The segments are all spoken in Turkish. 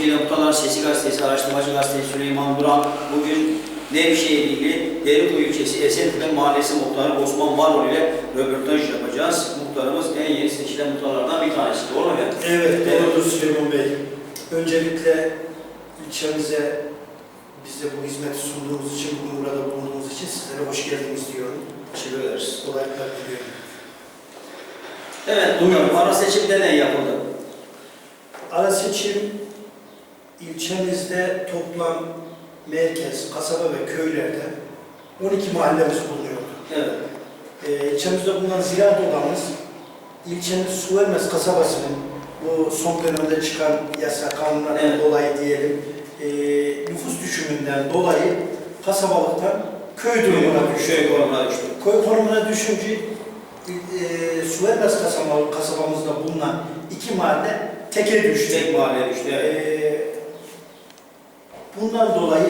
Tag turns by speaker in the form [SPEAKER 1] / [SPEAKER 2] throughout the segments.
[SPEAKER 1] Türkiye Muhtarlar Sesi Gazetesi, Araştırmacı Gazetesi Süleyman Duran bugün Nevşehirli Derikuyu ilçesi Esentepe Mahallesi Muhtarı Osman Varol ile röportaj yapacağız. Muhtarımız en yeni seçilen muhtarlardan bir tanesi. Doğru mu efendim?
[SPEAKER 2] Evet, doğrudur Süleyman Bey. Öncelikle ilçemize bize bu hizmeti sunduğunuz için, bugün burada bulunduğunuz için sizlere hoş geldiniz diyorum.
[SPEAKER 1] Teşekkür ederiz.
[SPEAKER 2] Kolaylıklar diliyorum.
[SPEAKER 1] Evet, bugün ara seçimde ne yapıldı?
[SPEAKER 2] Ara seçim ilçemizde toplam merkez, kasaba ve köylerde 12 mahallemiz bulunuyordu.
[SPEAKER 1] Evet.
[SPEAKER 2] Ee, ilçemizde bulunan ziraat odamız, ilçemiz Suvermez kasabasının bu son dönemde çıkan yasa kanunlardan
[SPEAKER 1] Evet.
[SPEAKER 2] dolayı diyelim, e, nüfus düşümünden dolayı kasabalıktan köy durumuna düştü.
[SPEAKER 1] Köy konumuna düştü.
[SPEAKER 2] Köy konumuna düşünce e, Suvermez kasaba, kasabamızda bulunan iki mahalle teke düştü.
[SPEAKER 1] Tek mahalleye düştü. Evet.
[SPEAKER 2] Ee, bundan dolayı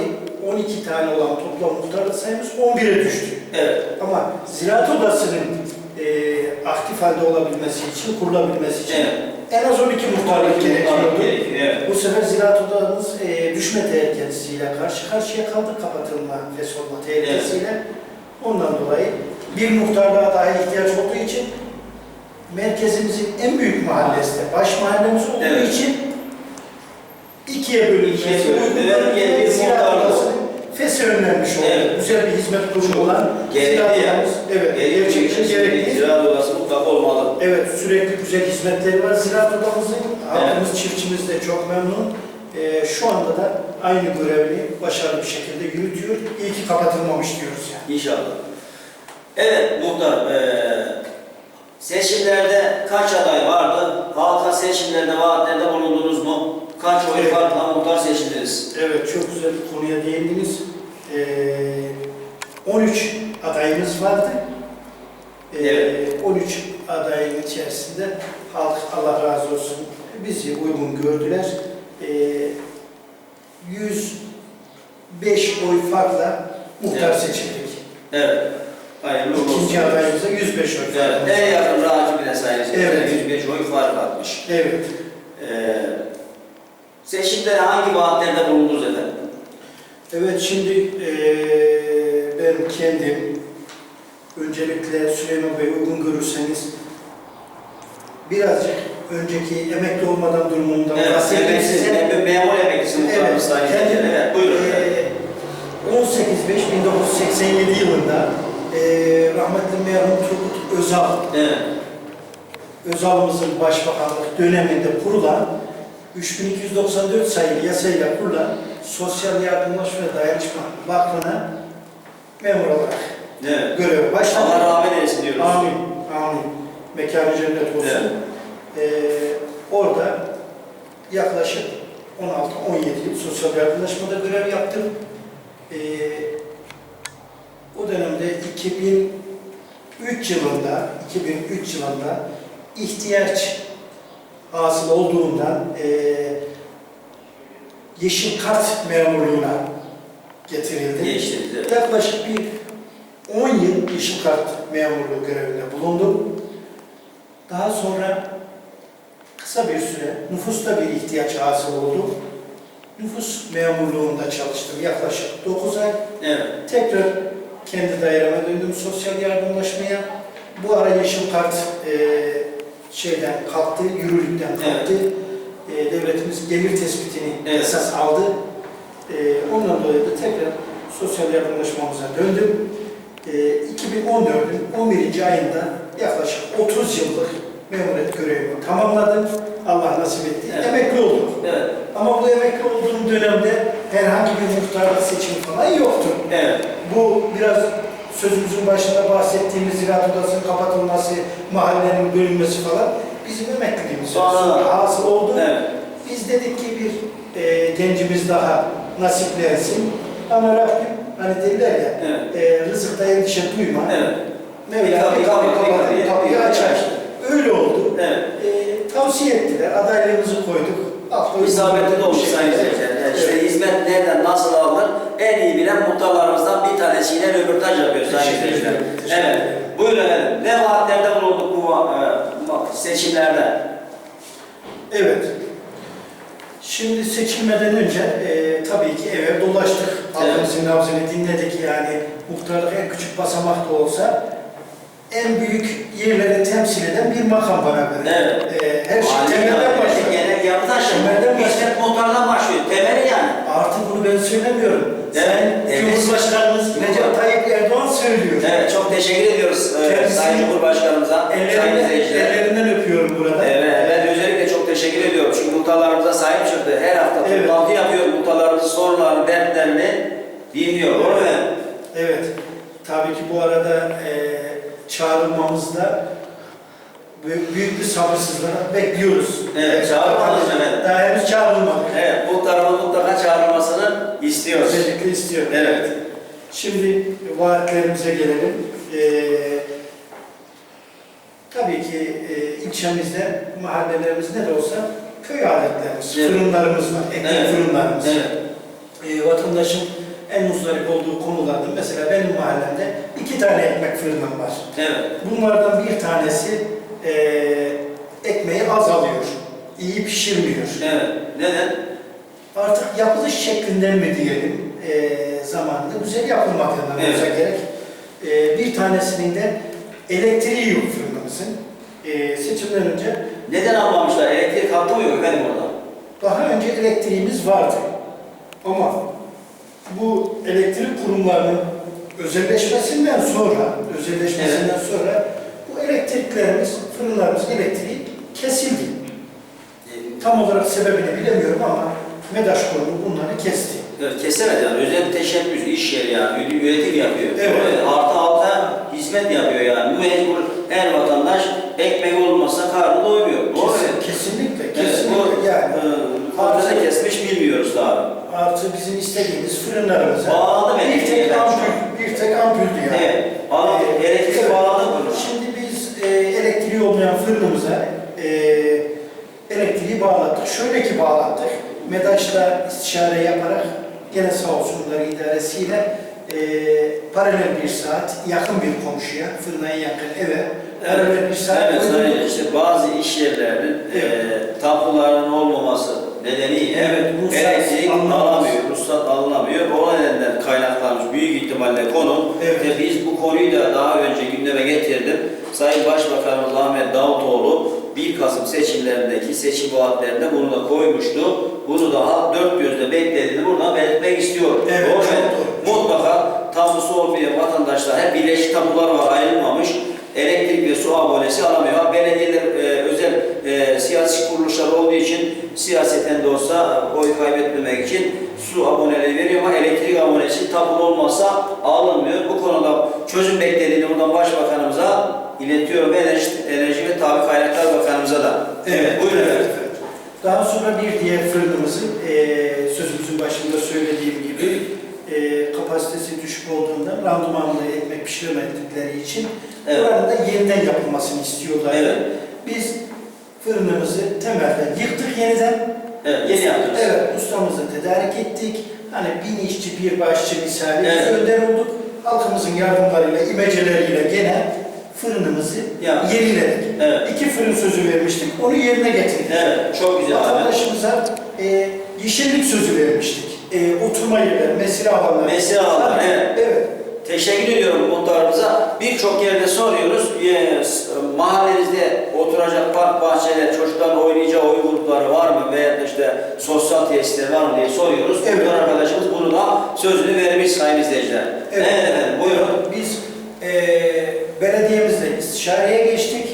[SPEAKER 2] 12 tane olan toplam muhtarlık sayımız 11'e düştü.
[SPEAKER 1] Evet.
[SPEAKER 2] Ama Ziraat Odası'nın e, aktif halde olabilmesi için, kurulabilmesi için
[SPEAKER 1] Evet.
[SPEAKER 2] en az 12 muhtarlık gerekiyordu.
[SPEAKER 1] Gerekiyor, Evet.
[SPEAKER 2] Bu sefer Ziraat Odamız e, düşme tehlikesiyle karşı karşıya kaldı, kapatılma, fesolma tehlikesiyle. Ondan dolayı bir muhtarlığa daha ihtiyaç olduğu için merkezimizin en büyük mahallesi baş mahallemiz olduğu
[SPEAKER 1] Evet.
[SPEAKER 2] için ikiye bölünmesi uygun
[SPEAKER 1] bir muhtarlık
[SPEAKER 2] Odası'nın fesi önlenmiş oldu.
[SPEAKER 1] Evet.
[SPEAKER 2] Güzel bir hizmet kurumu olan
[SPEAKER 1] Gerekli yani.
[SPEAKER 2] Evet, gerçekten gerekli.
[SPEAKER 1] Ziraat odası mutlaka olmalı.
[SPEAKER 2] Evet, sürekli güzel hizmetleri var Ziraat Odamızın. Halkımız, çiftçimiz de çok memnun. Ee, şu anda da aynı görevi başarılı bir şekilde yürütüyor. İyi ki kapatılmamış diyoruz yani.
[SPEAKER 1] İnşallah. Evet muhtar, eee, seçimlerde kaç aday vardı? Halka seçimlerde, vaatlerde bulundunuz mu? Kaç oy
[SPEAKER 2] Evet.
[SPEAKER 1] farkla muhtar seçildiniz?
[SPEAKER 2] Evet, çok güzel bir konuya değindiniz. Ee, 13 adayımız vardı. Ee,
[SPEAKER 1] Evet.
[SPEAKER 2] 13 adayın içerisinde halk Allah razı olsun bizi uygun gördüler. Ee, 105 oy farkla muhtar
[SPEAKER 1] Evet.
[SPEAKER 2] seçildik.
[SPEAKER 1] Evet. Hayırlı uğurlu olsun.
[SPEAKER 2] İkinci adayımıza 105 oy
[SPEAKER 1] Evet,
[SPEAKER 2] farkla.
[SPEAKER 1] en yakın rakibine sayesinde
[SPEAKER 2] Evet.
[SPEAKER 1] 105 oy fark atmış.
[SPEAKER 2] Evet.
[SPEAKER 1] Eee seçimde hangi vaatlerde bulundunuz efendim?
[SPEAKER 2] Evet şimdi eee, ben kendim öncelikle Süleyman Bey uygun görürseniz birazcık önceki emekli olmadan durumundan
[SPEAKER 1] Evet,
[SPEAKER 2] bahsedeyim
[SPEAKER 1] emeksiz,
[SPEAKER 2] size.
[SPEAKER 1] em- memur emeklisi muhtarımız
[SPEAKER 2] Evet, kendim.
[SPEAKER 1] Evet, buyurun
[SPEAKER 2] eee, 18.5.1987 yılında eee rahmetli merhum Turgut Özal,
[SPEAKER 1] Evet.
[SPEAKER 2] Özal'ımızın başbakanlık döneminde kurulan 3294 sayılı yasayla kurulan Sosyal Yardımlaşma ve Dayanışma Vakfı'na memur olarak
[SPEAKER 1] Evet.
[SPEAKER 2] göreve başladım.
[SPEAKER 1] Allah rahmet eylesin diyoruz.
[SPEAKER 2] Amin, amin. Mekanı cennet olsun. Ee, orada yaklaşık 16-17 yıl sosyal yardımlaşmada görev yaptım. Ee, o dönemde 2003 yılında, 2003 yılında ihtiyaç hasıl olduğundan eee yeşil kart memurluğuna getirildi.
[SPEAKER 1] Evet.
[SPEAKER 2] Yaklaşık bir 10 yıl yeşil kart memurluğu görevinde bulundum. Daha sonra kısa bir süre nüfusta bir ihtiyaç hasıl oldu. Nüfus memurluğunda çalıştım yaklaşık 9 ay.
[SPEAKER 1] Evet.
[SPEAKER 2] Tekrar kendi daireme döndüm sosyal yardımlaşmaya. Bu ara yeşil kart e, şeyden kalktı, yürürlükten kalktı. E, devletimiz gelir tespitini
[SPEAKER 1] Evet.
[SPEAKER 2] esas aldı. E, ondan dolayı da tekrar sosyal yardımlaşmamıza döndüm. E, 2014'ün 11. ayında yaklaşık 30 yıllık memuriyet görevimi tamamladım. Allah nasip etti.
[SPEAKER 1] Evet.
[SPEAKER 2] Emekli oldum.
[SPEAKER 1] Evet.
[SPEAKER 2] Ama bu emekli olduğum dönemde herhangi bir muhtarlık seçimi falan yoktu.
[SPEAKER 1] Evet.
[SPEAKER 2] Bu biraz sözümüzün başında bahsettiğimiz ziraat odasının kapatılması, mahallenin bölünmesi falan bizim emekliliğimiz hasıl oldu.
[SPEAKER 1] Evet.
[SPEAKER 2] Biz dedik ki bir e, gencimiz daha nasiplensin. Ama Rabbim hani derler ya,
[SPEAKER 1] Evet.
[SPEAKER 2] e, rızıkta endişe duyma.
[SPEAKER 1] Evet.
[SPEAKER 2] Mevla
[SPEAKER 1] Bir kapı-
[SPEAKER 2] bir kapı kapatır, kapıyı açar. Öyle oldu.
[SPEAKER 1] Evet.
[SPEAKER 2] E, tavsiye ettiler, adaylığımızı koyduk.
[SPEAKER 1] İsabetli de olmuş sayın izleyiciler. Yani işte
[SPEAKER 2] Evet.
[SPEAKER 1] hizmet nereden nasıl alınır en iyi bilen muhtarlarımızdan bir tanesiyle röportaj yapıyoruz sayın.
[SPEAKER 2] Teşekkür
[SPEAKER 1] Evet. Buyurun efendim. Ne vaatlerde bulunduk bu e, seçimlerde?
[SPEAKER 2] Evet. Şimdi seçilmeden önce e, tabii ki eve dolaştık. Halkımızın nabzını dinledik yani muhtarlık en küçük basamak da olsa en büyük yerleri temsil eden bir makam bana göre.
[SPEAKER 1] Evet.
[SPEAKER 2] E, her şey temelden başlıyor.
[SPEAKER 1] Şimdi.
[SPEAKER 2] Temelden başlıyor.
[SPEAKER 1] İşlet muhtardan başlıyor. Temeli yani.
[SPEAKER 2] Artık bunu ben söylemiyorum.
[SPEAKER 1] Evet, evet.
[SPEAKER 2] Cumhurbaşkanımız Recep Tayyip Erdoğan söylüyor.
[SPEAKER 1] Evet, çok teşekkür ediyoruz e,
[SPEAKER 2] Kendisini-
[SPEAKER 1] Sayın Cumhurbaşkanımıza,
[SPEAKER 2] Ellerinden, ellerinden öpüyorum burada.
[SPEAKER 1] Evet, ben özellikle çok teşekkür ediyorum. Çünkü muhtarlarımıza sahip çıktı. Her hafta
[SPEAKER 2] Evet.
[SPEAKER 1] toplantı yapıyor. Muhtarlarımızın sorunlarını, dertlerini dinliyor. Doğru mu?
[SPEAKER 2] Evet. Tabii ki bu arada e, çağrılmamızda büyük, büyük bir sabırsızlıkla bekliyoruz.
[SPEAKER 1] Evet, çağırmadınız mı efendim?
[SPEAKER 2] Daha henüz çağrılmadık.
[SPEAKER 1] Evet, muhtarımın mutlaka çağrılmasını istiyoruz.
[SPEAKER 2] Özellikle istiyorum.
[SPEAKER 1] Evet.
[SPEAKER 2] Şimdi vaatlerimize gelelim. E, tabii ki e, ilçemizde, mahallelerimizde de olsa köy aletlerimiz,
[SPEAKER 1] Evet.
[SPEAKER 2] fırınlarımız var, ekmek
[SPEAKER 1] Evet.
[SPEAKER 2] fırınlarımız.
[SPEAKER 1] Evet.
[SPEAKER 2] e, vatandaşın en muzdarip olduğu konulardan mesela benim mahallemde iki tane ekmek fırınım var.
[SPEAKER 1] Evet.
[SPEAKER 2] Bunlardan bir tanesi e, ekmeği az alıyor, iyi pişirmiyor.
[SPEAKER 1] Evet. Neden?
[SPEAKER 2] Artık yapılış şeklinden mi diyelim e, zamanında güzel yapılmadığından
[SPEAKER 1] Evet.
[SPEAKER 2] olsa gerek. E, bir tanesinin de elektriği yok fırınımızın. E, seçimden önce
[SPEAKER 1] Neden almamışlar? Elektrik hattı mı yok efendim orada?
[SPEAKER 2] Daha önce elektriğimiz vardı. Ama bu elektrik kurumlarının özelleşmesinden sonra, özelleşmesinden sonra bu elektriklerimiz, fırınlarımızın elektriği kesildi. Tam olarak sebebini bilemiyorum ama MEDAŞ kurumu bunları kesti.
[SPEAKER 1] Evet, kesemez yani. Özel teşebbüs, iş yeri yani. Ü- Üretim yapıyor.
[SPEAKER 2] Evet.
[SPEAKER 1] Artı alta hizmet yapıyor yani. Bu mecbur her vatandaş ekmek olmazsa karnı doymuyor. Doğru?
[SPEAKER 2] Kesin- kesinlikle,
[SPEAKER 1] Evet,
[SPEAKER 2] kesinlikle
[SPEAKER 1] bu
[SPEAKER 2] yani.
[SPEAKER 1] e, kesmiş bilmiyoruz daha.
[SPEAKER 2] Artı bizim istediğimiz fırınlarımıza
[SPEAKER 1] Bağladı
[SPEAKER 2] bir tek ampul, bir tek ampuldü yani.
[SPEAKER 1] Evet. Bağladı.
[SPEAKER 2] Ee,
[SPEAKER 1] Elektrik bağladı
[SPEAKER 2] olmayan fırınımıza e, elektriği bağlattık. Şöyle ki bağlattık. MEDAŞ'la istişare yaparak gene sağ olsunlar idaresiyle e, paralel bir saat yakın bir komşuya, fırına yakın eve paralel bir saat
[SPEAKER 1] Evet, sayın işte bazı iş yerlerinin
[SPEAKER 2] Evet.
[SPEAKER 1] e, tapularının olmaması nedeniyle
[SPEAKER 2] Evet,
[SPEAKER 1] elektrik alamıyor, ruhsat alınamıyor. O nedenden kaynaklanmış büyük ihtimalle konu.
[SPEAKER 2] Evet.
[SPEAKER 1] Ve biz bu konuyu da daha önce gündeme getirdim. Sayın Başbakanımız Ahmet Davutoğlu 1 Kasım seçimlerindeki seçim vaatlerinde bunu da koymuştu. Bunu daha dört gözle beklediğini buradan belirtmek istiyorum.
[SPEAKER 2] Evet,
[SPEAKER 1] Doğru mu? Mutlaka tapusu olmayan vatandaşlar hep birleşik tapular var ayrılmamış. Elektrik ve su abonesi alamıyor. Belediyeler e, özel e, siyasi kuruluşlar olduğu için siyaseten de olsa oy kaybetmemek için su aboneleri veriyor ama elektrik abonesi tapulu olmazsa alınmıyor. Bu konuda çözüm beklediğini buradan Başbakanımıza iletiyorum ve Enerji, Enerji ve Tabi Kaynaklar Bakanımıza da. buyurun efendim.
[SPEAKER 2] Daha sonra bir diğer fırınımızın eee sözümüzün başında söylediğim gibi eee, kapasitesi düşük olduğundan randımanlı ekmek pişiremedikleri için
[SPEAKER 1] Evet.
[SPEAKER 2] buranın da yeniden yapılmasını istiyorlar.
[SPEAKER 1] Evet.
[SPEAKER 2] Biz fırınımızı temelden yıktık yeniden.
[SPEAKER 1] Evet, yeni yaptınız.
[SPEAKER 2] Evet, ustamızı tedarik ettik. Hani bin işçi, bir başçı misali
[SPEAKER 1] Evet.
[SPEAKER 2] önder olduk. Halkımızın yardımlarıyla, imeceleriyle gene fırınımızı
[SPEAKER 1] Yaptık.
[SPEAKER 2] yeniledik.
[SPEAKER 1] Evet.
[SPEAKER 2] İki fırın sözü vermiştik, onu yerine getirdik.
[SPEAKER 1] Evet, çok güzel.
[SPEAKER 2] Vatandaşımıza e, yeşillik sözü vermiştik. E, oturma yerleri, mesire alanları.
[SPEAKER 1] Mesire alanları, evet.
[SPEAKER 2] evet.
[SPEAKER 1] Teşekkür ediyorum muhtarımıza. Birçok yerde soruyoruz. S- Mahallenizde oturacak park bahçeleri, çocukların oynayacağı oyun grupları var mı? Veya işte sosyal tesisler var mı diye soruyoruz.
[SPEAKER 2] Evet.
[SPEAKER 1] Muhtar arkadaşımız bunu da sözünü vermiş sayın izleyiciler.
[SPEAKER 2] Evet.
[SPEAKER 1] Evet, efendim buyurun.
[SPEAKER 2] Biz e, belediyemizle istişareye geçtik.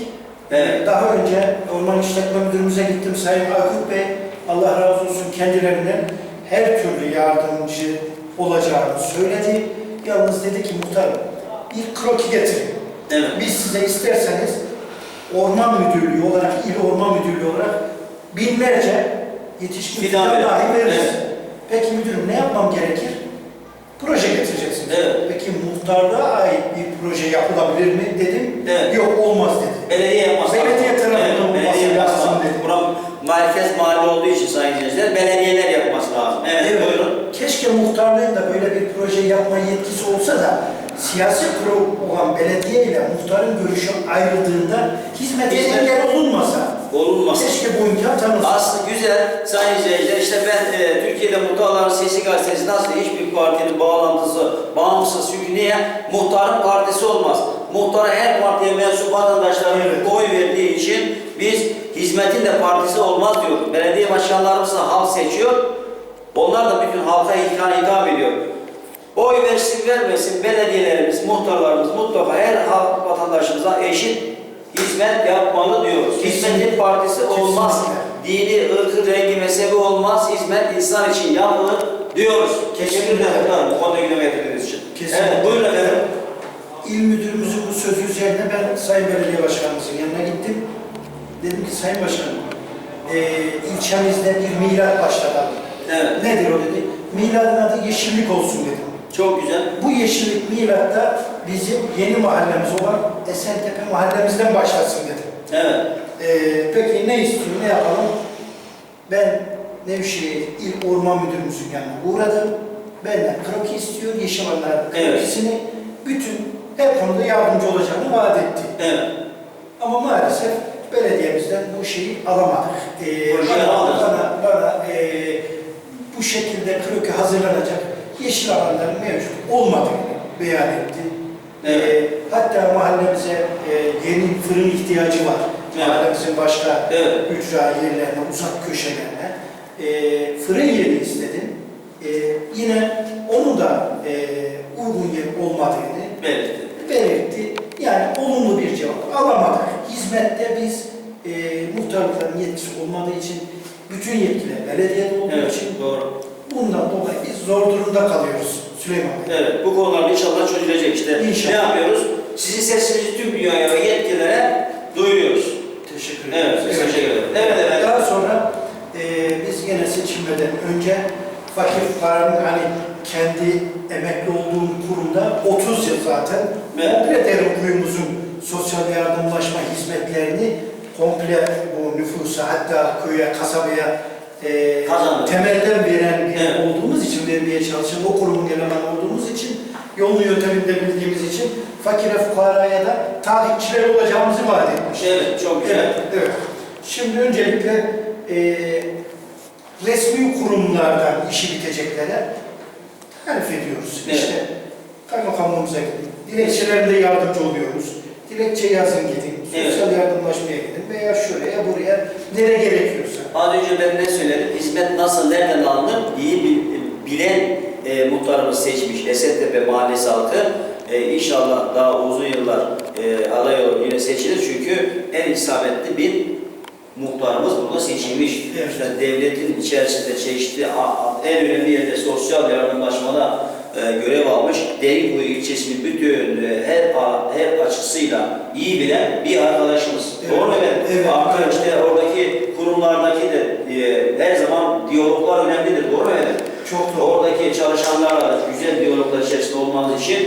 [SPEAKER 1] Evet.
[SPEAKER 2] Daha önce Orman İşletme Müdürümüze gittim Sayın Akut Bey. Allah razı olsun kendilerinden her türlü yardımcı olacağını söyledi. Yalnız dedi ki muhtarım bir kroki getirin.
[SPEAKER 1] Evet.
[SPEAKER 2] Biz size isterseniz orman müdürlüğü olarak, il orman müdürlüğü olarak binlerce yetişkin
[SPEAKER 1] Fidan
[SPEAKER 2] dahi veririz.
[SPEAKER 1] Evet.
[SPEAKER 2] Peki müdürüm ne yapmam gerekir? Proje getireceksiniz.
[SPEAKER 1] Evet.
[SPEAKER 2] Peki muhtarlığa ait bir proje yapılabilir mi dedim.
[SPEAKER 1] Evet.
[SPEAKER 2] Yok olmaz dedi.
[SPEAKER 1] Belediye yapması
[SPEAKER 2] Belediye tarafından
[SPEAKER 1] Evet,
[SPEAKER 2] olması lazım dedi.
[SPEAKER 1] Bura merkez mahalle olduğu için sayın izleyiciler belediyeler yapması lazım. Evet,
[SPEAKER 2] Evet.
[SPEAKER 1] buyurun.
[SPEAKER 2] Keşke muhtarlığın da böyle bir proje yapma yetkisi olsa da siyasi kurum olan belediye ile muhtarın görüşü ayrıldığında
[SPEAKER 1] Hizmet-
[SPEAKER 2] engel olunmasa.
[SPEAKER 1] Olunması.
[SPEAKER 2] Keşke bu imkan tanınsın.
[SPEAKER 1] Aslında güzel sayın izleyiciler işte ben e, Türkiye'de Muhtarların Sesi gazetesi nasıl hiçbir partinin bağlantısı bağımsız çünkü niye? Muhtarın partisi olmaz. Muhtara her partiye mensup vatandaşların
[SPEAKER 2] Evet.
[SPEAKER 1] oy verdiği için biz hizmetin de partisi olmaz diyor. Belediye başkanlarımız da halk seçiyor. Onlar da bütün halka hitap ediyor. Oy versin vermesin belediyelerimiz, muhtarlarımız mutlaka her halk vatandaşımıza eşit hizmet yapmalı diyoruz. Hizmetin
[SPEAKER 2] Kesinlikle.
[SPEAKER 1] partisi olmaz. Dini, ırkı, rengi, mezhebi olmaz. Hizmet insan için yapılır diyoruz. Ederim muhtarım bu konuda gündeme getirdiğiniz için.
[SPEAKER 2] Kesinlikle.
[SPEAKER 1] Evet, buyurun efendim.
[SPEAKER 2] İl müdürümüzün bu sözü üzerine ben Sayın Belediye Başkanımızın yanına gittim. Dedim ki Sayın Başkanım, eee ilçemizde bir milat başladı.
[SPEAKER 1] Evet,
[SPEAKER 2] Nedir o dedi? Miladın adı yeşillik olsun dedim.
[SPEAKER 1] Çok güzel.
[SPEAKER 2] Bu yeşillik milatta bizim yeni mahallemiz olan Esentepe mahallemizden başlasın dedim.
[SPEAKER 1] Evet,
[SPEAKER 2] Eee peki ne istiyor, ne yapalım? Ben Nevşehir İl Orman Müdürümüzün yanına uğradım. Benden kroki istiyor, yeşil alanlar
[SPEAKER 1] Evet.
[SPEAKER 2] krokisini bütün her konuda yardımcı olacağını vaat etti.
[SPEAKER 1] evet.
[SPEAKER 2] Ama maalesef belediyemizden bu şeyi alamadık. Ee, bana, bana, bana ee, bu şekilde kroki hazırlanacak yeşil alanların mevcut olmadığını beyan etti.
[SPEAKER 1] Evet.
[SPEAKER 2] Ee, hatta mahallemize ee, yeni fırın ihtiyacı var.
[SPEAKER 1] Evet.
[SPEAKER 2] Mahallemizin başka
[SPEAKER 1] Evet.
[SPEAKER 2] ücra yerlerine, uzak köşelerine ee, fırın yeri istedim. Ee, yine onu da ee, uygun yer olmadığını
[SPEAKER 1] Belirtti.
[SPEAKER 2] belirtti. Yani olumlu bir cevap alamadık. Hizmette biz e, muhtarlıkların yetkisi olmadığı için bütün yetkiler belediyede olduğu
[SPEAKER 1] Evet,
[SPEAKER 2] için
[SPEAKER 1] doğru.
[SPEAKER 2] Bundan dolayı biz zor durumda kalıyoruz Süleyman Bey.
[SPEAKER 1] Evet, bu konular inşallah çözülecek işte.
[SPEAKER 2] İnşallah.
[SPEAKER 1] Ne yapıyoruz? Sizin sesinizi tüm dünyaya ve yetkililere duyuruyoruz.
[SPEAKER 2] Teşekkür
[SPEAKER 1] Evet,
[SPEAKER 2] ederim.
[SPEAKER 1] biz teşekkür ederiz. Evet efendim.
[SPEAKER 2] Daha sonra e, biz yine seçilmeden önce fakir fukaranın hani kendi emekli olduğum kurumda 30 yıl zaten
[SPEAKER 1] Evet.
[SPEAKER 2] komple kuyumuzun sosyal yardımlaşma hizmetlerini komple bu nüfusa hatta köye, kasabaya e, temelden veren bir
[SPEAKER 1] Evet.
[SPEAKER 2] olduğumuz için, vermeye çalışan o kurumun elemanı olduğumuz için yolunu yönteminde bildiğimiz için fakire fukaraya da takipçiler olacağımızı vaat etmiştik.
[SPEAKER 1] Evet, çok güzel.
[SPEAKER 2] Evet, evet. Şimdi öncelikle eee resmi kurumlardan işi biteceklere tarif ediyoruz.
[SPEAKER 1] Evet.
[SPEAKER 2] İşte kaymakamlığımıza gidin, dilekçelerinde yardımcı oluyoruz. Dilekçe yazın gidin,
[SPEAKER 1] Evet.
[SPEAKER 2] sosyal yardımlaşmaya gidin veya şuraya buraya nereye gerekiyorsa.
[SPEAKER 1] Az önce ben ne söyledim? Hizmet nasıl, nereden alınır? İyi bil- bilen e, muhtarımız seçmiş Esentepe Mahallesi halkı. E, inşallah daha uzun yıllar e, aday olur yine seçilir. Çünkü en isabetli bir muhtarımız burada seçilmiş.
[SPEAKER 2] Evet.
[SPEAKER 1] İşte devletin içerisinde çeşitli en önemli yerde sosyal yardımlaşmada e, görev almış. Derinkuyu ilçesinin bütün e, her her açısıyla iyi bilen bir arkadaşımız.
[SPEAKER 2] Evet.
[SPEAKER 1] Doğru mu efendim?
[SPEAKER 2] Evet.
[SPEAKER 1] Artı işte oradaki kurumlardaki de e, her zaman diyaloglar önemlidir. Doğru mu efendim?
[SPEAKER 2] Çok doğru.
[SPEAKER 1] Oradaki çalışanlarla güzel diyaloglar içerisinde olmanız için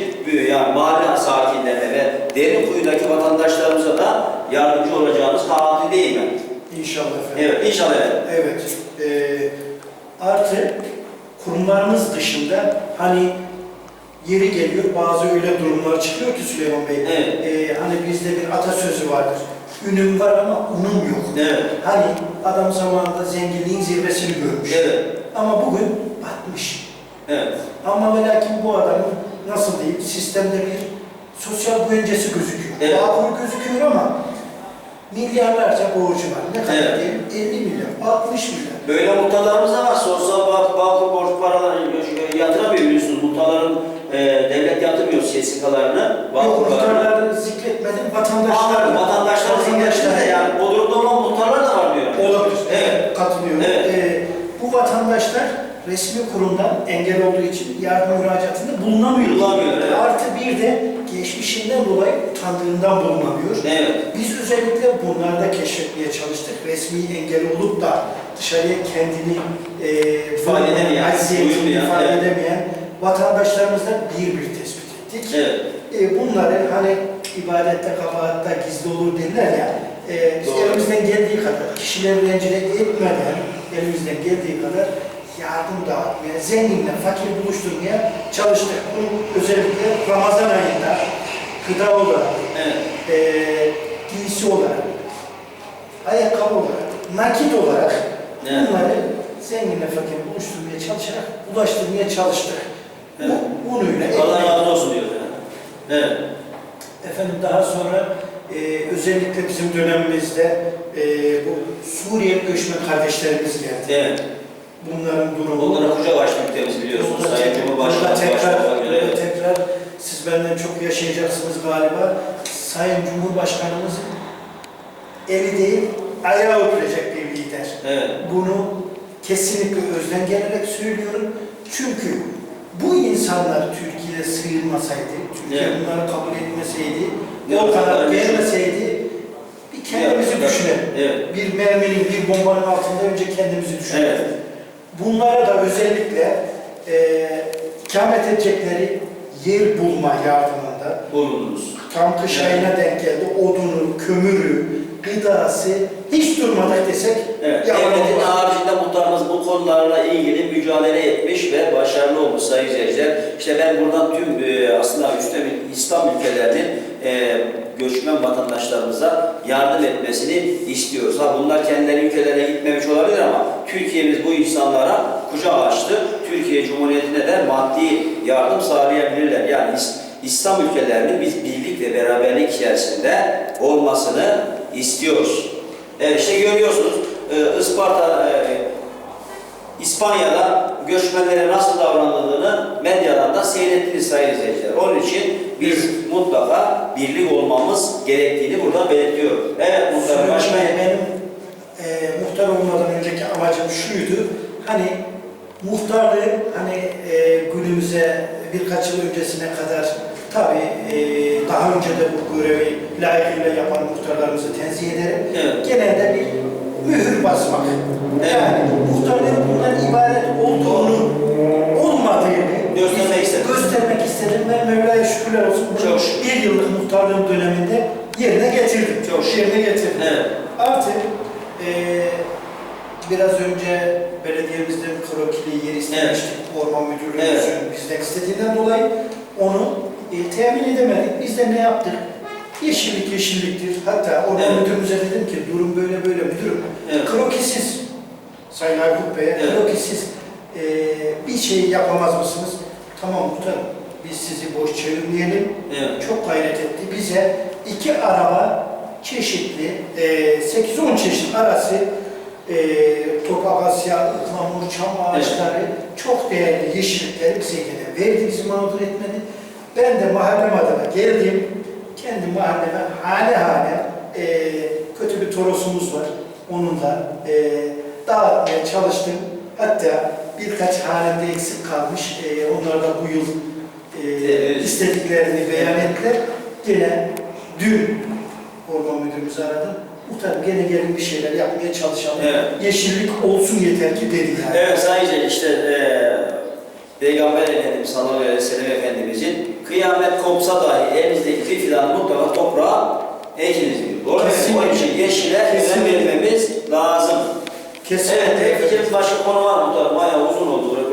[SPEAKER 1] yani mahalle sakinlerine ve derin kuyudaki vatandaşlarımıza da yardımcı olacağınız kanaatindeyim ben.
[SPEAKER 2] İnşallah efendim.
[SPEAKER 1] Evet, inşallah efendim.
[SPEAKER 2] Evet. Eee artı kurumlarımız dışında hani yeri geliyor bazı öyle durumlar çıkıyor ki Süleyman Bey.
[SPEAKER 1] Evet.
[SPEAKER 2] Eee, hani bizde bir atasözü vardır. Ünüm var ama unum yok.
[SPEAKER 1] Evet,
[SPEAKER 2] Hani adam zamanında zenginliğin zirvesini görmüş.
[SPEAKER 1] evet,
[SPEAKER 2] Ama bugün batmış.
[SPEAKER 1] evet.
[SPEAKER 2] Ama ve lakin bu adamın nasıl diyeyim sistemde bir sosyal güvencesi gözüküyor.
[SPEAKER 1] Evet.
[SPEAKER 2] Bağkur gözüküyor ama milyarlarca borcu var. Ne kadar
[SPEAKER 1] Evet.
[SPEAKER 2] diyelim? 50 milyon, 60 milyon.
[SPEAKER 1] Böyle muhtarlarımız da var. Sosyal bağ, bağkur borç paraları yatıramıyor biliyorsunuz. Muhtarların e, devlet yatırmıyor SSK'larını,
[SPEAKER 2] Yok, muhtarları zikretmedim, vatandaşlar.
[SPEAKER 1] Vatandaşlar, vatandaşlar zihniyetinde de yani o durumda olan muhtarlar da var diyor.
[SPEAKER 2] Olabilir.
[SPEAKER 1] Evet.
[SPEAKER 2] Katılıyorum.
[SPEAKER 1] Evet.
[SPEAKER 2] Ee, bu vatandaşlar resmi kurumdan engel olduğu için yardım müracaatında bulunamıyor.
[SPEAKER 1] Bulunamıyor, evet.
[SPEAKER 2] Artı bir de geçmişinden dolayı utandığından bulunamıyor.
[SPEAKER 1] Evet.
[SPEAKER 2] Biz özellikle bunlarda keşfetmeye çalıştık. Resmi engel olup da dışarıya kendini e,
[SPEAKER 1] İfade edemeyen,
[SPEAKER 2] haysiyetini ifade
[SPEAKER 1] evet.
[SPEAKER 2] edemeyen vatandaşlarımızla bir bir tespit ettik.
[SPEAKER 1] Evet.
[SPEAKER 2] E, bunları hani ibadette, kabahatta gizli olur derler ya, e, biz elimizden geldiği kadar, kişileri rencide etmeden, elimizden geldiği kadar yardım dağıtmaya, zenginle fakir buluşturmaya çalıştık. Bunu özellikle Ramazan ayında gıda olarak,
[SPEAKER 1] Evet.
[SPEAKER 2] e, giysi olarak, ayakkabı olarak, nakit olarak
[SPEAKER 1] Evet.
[SPEAKER 2] bunları zenginle fakiri buluşturmaya çalışarak ulaştırmaya çalıştık.
[SPEAKER 1] Evet.
[SPEAKER 2] Bu unuyla
[SPEAKER 1] Allah razı olsun diyor yani. Evet.
[SPEAKER 2] Efendim daha sonra e, özellikle bizim dönemimizde e, bu Suriyeli göçmen kardeşlerimiz geldi.
[SPEAKER 1] Evet.
[SPEAKER 2] Bunların durumu...
[SPEAKER 1] Onlara kucak açtık ülkemiz biliyorsunuz. Sayın Cumhurbaşkanı
[SPEAKER 2] tekrar,
[SPEAKER 1] evet.
[SPEAKER 2] tekrar siz benden çok yaşayacaksınız galiba. Sayın Cumhurbaşkanımız eli değil, ayağı öpülecek bir lider.
[SPEAKER 1] Evet.
[SPEAKER 2] Bunu kesinlikle özden gelerek söylüyorum. Çünkü bu insanlar Türkiye'ye sığınmasaydı, Türkiye
[SPEAKER 1] Evet.
[SPEAKER 2] bunları kabul etmeseydi,
[SPEAKER 1] Ne
[SPEAKER 2] o kadar gelmeseydi bir kendimizi
[SPEAKER 1] Evet.
[SPEAKER 2] düşünelim.
[SPEAKER 1] Evet.
[SPEAKER 2] Bir merminin, bir bombanın altında önce kendimizi düşünelim.
[SPEAKER 1] Evet.
[SPEAKER 2] Bunlara da özellikle e, ikamet edecekleri yer bulma yardımında
[SPEAKER 1] Bulundunuz.
[SPEAKER 2] tam kış
[SPEAKER 1] Evet.
[SPEAKER 2] ayına denk geldi. Odunu, kömürü, gıdası hiç durmadık desek
[SPEAKER 1] Evet. Devletin haricinde muhtarımız bu konularla ilgili mücadele etmiş ve başarılı olmuş sayın izleyiciler. İşte ben buradan tüm e, aslında üstelik İslam ülkelerinin e, göçmen vatandaşlarımıza yardım etmesini istiyoruz. Ha bunlar kendileri ülkelerine gitmemiş olabilir ama Türkiye'miz bu insanlara kucak açtı. Türkiye Cumhuriyeti'ne de maddi yardım sağlayabilirler. Yani İs- İslam ülkelerinin biz birlik ve beraberlik içerisinde olmasını istiyoruz. Evet işte görüyorsunuz e, Isparta, e, İspanya'da göçmenlere nasıl davranıldığını medyadan da seyrettiniz sayın izleyiciler. Onun için biz mutlaka birlik olmamız gerektiğini buradan belirtiyorum. Evet muhtarım başka.
[SPEAKER 2] Söylemeye benim e, muhtar olmadan önceki amacım şuydu. Hani muhtarlığı hani e, günümüze birkaç yıl öncesine kadar tabi daha önce de bu görevi layıkıyla yapan muhtarlarımızı tenzih ederim.
[SPEAKER 1] Evet.
[SPEAKER 2] Genelde bir mühür basmak.
[SPEAKER 1] Evet.
[SPEAKER 2] Yani muhtarlığın bundan ibaret olduğunu olmadığını
[SPEAKER 1] Göstermek istedim.
[SPEAKER 2] göstermek istedim. Ben Mevla'ya şükürler olsun. Bunu
[SPEAKER 1] Çok şükür.
[SPEAKER 2] bir yıllık muhtarlığım döneminde yerine getirdim.
[SPEAKER 1] Çok şükür.
[SPEAKER 2] yerine getirdim.
[SPEAKER 1] Evet.
[SPEAKER 2] Artık eee biraz önce belediyemizden krokili yer istemiştik. Orman Müdürlüğümüzün bizden istediğinden dolayı onu e, temin edemedik. Biz de ne yaptık? Yeşillik yeşilliktir. Hatta orman
[SPEAKER 1] Evet.
[SPEAKER 2] müdürümüze dedim ki durum böyle böyle müdürüm.
[SPEAKER 1] Evet.
[SPEAKER 2] Krokisiz Sayın Aykut Bey'e
[SPEAKER 1] Evet.
[SPEAKER 2] krokisiz eee, bir şey yapamaz mısınız? Tamam muhtarım. Biz sizi boş çevirmeyelim.
[SPEAKER 1] Evet.
[SPEAKER 2] Çok gayret etti. Bize iki araba çeşitli, e, 8-10 çeşit arası e, toprak asya, ıhlamur, çam ağaçları, çok değerli yeşillikleri bize gene verdi, bizi mağdur etmedi. Ben de mahallem adına geldim, kendi mahalleme hane hane e, kötü bir torosumuz var. Onunla e, dağıtmaya çalıştım. Hatta birkaç hanemde eksik kalmış. E, onlar da bu yıl e,
[SPEAKER 1] Evet.
[SPEAKER 2] istediklerini beyan ettiler. Gene dün orman müdürümüzü aradım. Muhtarım gene gelin bir şeyler yapmaya çalışalım.
[SPEAKER 1] Evet.
[SPEAKER 2] Yeşillik olsun yeter ki dedi yani.
[SPEAKER 1] Evet izleyiciler, işte eee Peygamber Efendimiz sallallahu aleyhi ve sellem Efendimizin kıyamet kopsa dahi elinizdeki fidanı mutlaka toprağa ekiniz diyor.
[SPEAKER 2] Kesinlikle.
[SPEAKER 1] Onun için yeşile önem vermemiz lazım.
[SPEAKER 2] Kesinlikle.
[SPEAKER 1] Evet, ekleyeceğimiz başka konu var mı? Bayağı uzun oldu.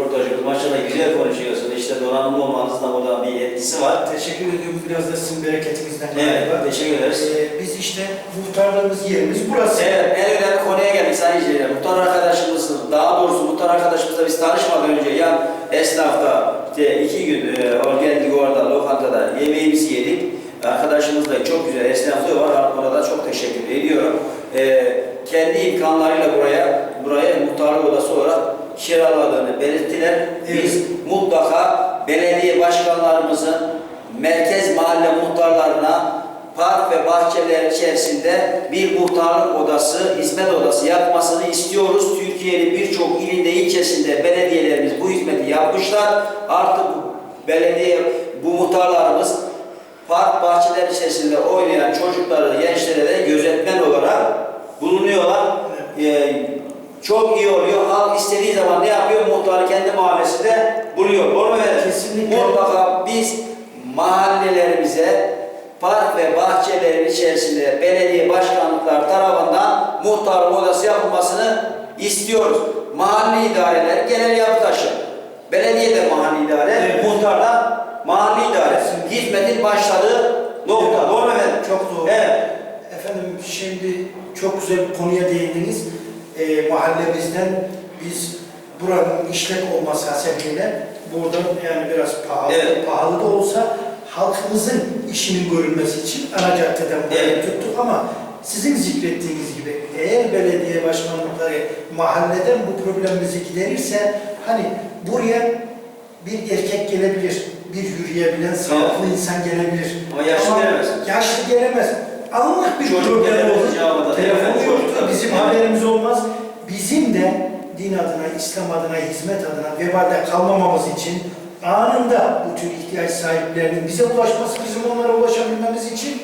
[SPEAKER 1] Maşallah güzel konuşuyorsun. İşte donanımlı olmanızın da burada bir etkisi var.
[SPEAKER 2] Teşekkür ediyorum. Biraz da sizin bereketinizden
[SPEAKER 1] Evet,
[SPEAKER 2] galiba.
[SPEAKER 1] teşekkür ederiz.
[SPEAKER 2] Ee, biz işte muhtarlığımız yerimiz burası.
[SPEAKER 1] Evet, en önemli konuya geldik sayın izleyiciler. Muhtar arkadaşımızın, daha doğrusu muhtar arkadaşımızla biz tanışmadan önce ya esnafta işte iki gün e, geldik orada lokantada yemeğimizi yedik. Arkadaşımızla çok güzel esnaflığı var. Ona da çok teşekkür ediyorum. E, kendi imkanlarıyla buraya buraya muhtarlık odası olarak kiraladığını belirttiler. Biz mutlaka belediye başkanlarımızın merkez mahalle muhtarlarına park ve bahçeler içerisinde bir muhtarlık odası, hizmet odası yapmasını istiyoruz. Türkiye'nin birçok ilinde, ilçesinde belediyelerimiz bu hizmeti yapmışlar. Artık belediye, bu muhtarlarımız park, bahçeler içerisinde oynayan çocukları, gençlere de gözetmen olarak bulunuyorlar. Ee, çok iyi oluyor. Halk istediği zaman ne yapıyor? Muhtarı kendi mahallesinde buluyor. Doğru mu efendim?
[SPEAKER 2] Kesinlikle.
[SPEAKER 1] Mutlaka biz mahallelerimize park ve bahçelerin içerisinde belediye başkanlıklar tarafından muhtarlık odası yapılmasını istiyoruz. Mahalle idareler genel yapı taşı. Belediye de mahalle idare,
[SPEAKER 2] Evet.
[SPEAKER 1] muhtar da mahalle idare. Hizmetin başladığı nokta.
[SPEAKER 2] Evet.
[SPEAKER 1] Doğru mu efendim?
[SPEAKER 2] Çok doğru.
[SPEAKER 1] Evet.
[SPEAKER 2] Efendim şimdi çok güzel bir konuya değindiniz. Ee, mahallemizden biz buranın işlek olması hasebiyle burada yani biraz pahalı,
[SPEAKER 1] Evet.
[SPEAKER 2] pahalı da olsa halkımızın işinin görülmesi için ana caddeden burayı
[SPEAKER 1] Evet.
[SPEAKER 2] tuttuk ama sizin zikrettiğiniz gibi eğer belediye başkanlıkları mahalleden bu problemimizi giderirse hani buraya bir erkek gelebilir, bir yürüyebilen sağlıklı insan gelebilir.
[SPEAKER 1] Ama yaşlı gelemez.
[SPEAKER 2] Yaşlı gelemez. Anlık bir
[SPEAKER 1] Çocuk
[SPEAKER 2] problem
[SPEAKER 1] gelemez,
[SPEAKER 2] olur.
[SPEAKER 1] icabında.
[SPEAKER 2] Telefon
[SPEAKER 1] Evet,
[SPEAKER 2] yoktu, bizim
[SPEAKER 1] Evet.
[SPEAKER 2] haberimiz olmaz. Bizim de din adına, İslam adına, hizmet adına vebalde kalmamamız için anında bu tür ihtiyaç sahiplerinin bize ulaşması, bizim onlara ulaşabilmemiz için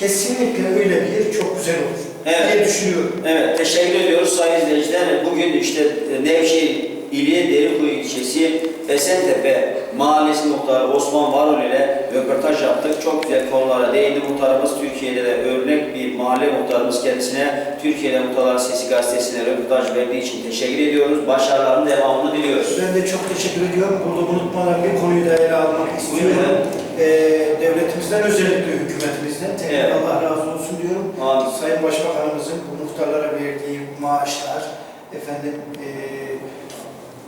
[SPEAKER 2] kesinlikle öyle bir yer çok güzel olur
[SPEAKER 1] Evet.
[SPEAKER 2] diye düşünüyorum.
[SPEAKER 1] Evet, teşekkür ediyoruz sayın izleyiciler. Bugün işte e, Nevşehir ili Derinkuyu ilçesi Esentepe Mahallesi muhtarı Osman Varol ile röportaj yaptık. Çok güzel konulara değindi muhtarımız. Türkiye'de de örnek bir mahalle muhtarımız kendisine Türkiye'de Muhtarlar Sesi gazetesine röportaj verdiği için teşekkür ediyoruz. Başarıların devamını diliyoruz.
[SPEAKER 2] Ben de çok teşekkür ediyorum. Burada unutmadan bir konuyu da ele almak istiyorum.
[SPEAKER 1] Buyurun.
[SPEAKER 2] Ee, devletimizden özellikle hükümetimizden tekrar
[SPEAKER 1] Evet.
[SPEAKER 2] Allah razı olsun diyorum.
[SPEAKER 1] Amin.
[SPEAKER 2] Sayın Başbakanımızın bu muhtarlara verdiği maaşlar, efendim e,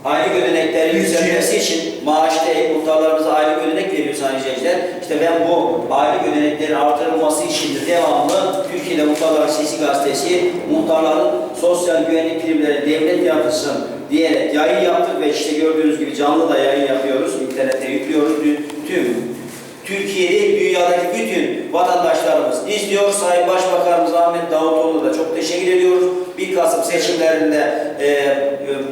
[SPEAKER 1] Aylık ödeneklerin yükselmesi için maaş değil, muhtarlarımıza aylık ödenek veriyor sayın izleyiciler. İşte ben bu aylık ödeneklerin artırılması için de devamlı Türkiye'de Muhtarların Sesi Gazetesi muhtarların sosyal güvenlik primleri devlet yatırsın diyerek yayın yaptık ve işte gördüğünüz gibi canlı da yayın yapıyoruz. internete yüklüyoruz. Tüm- Tüm Türkiye'de, dünyadaki bütün vatandaşlarımız izliyor. Sayın Başbakanımız Ahmet Davutoğlu da çok teşekkür ediyoruz. 1 Kasım seçimlerinde e, e,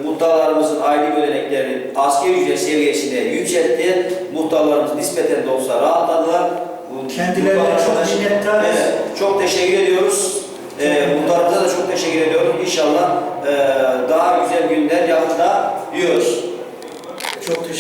[SPEAKER 1] muhtarlarımızın aylık ödeneklerini asgari ücret seviyesinde yükseltti. Muhtarlarımız nispeten de olsa rahatladılar.
[SPEAKER 2] Kendilerine çok minnettarız.
[SPEAKER 1] Evet, çok teşekkür ediyoruz. E, muhtarımıza da çok teşekkür ediyorum. İnşallah e, daha güzel günler yakında diyoruz.
[SPEAKER 2] çok teşekkür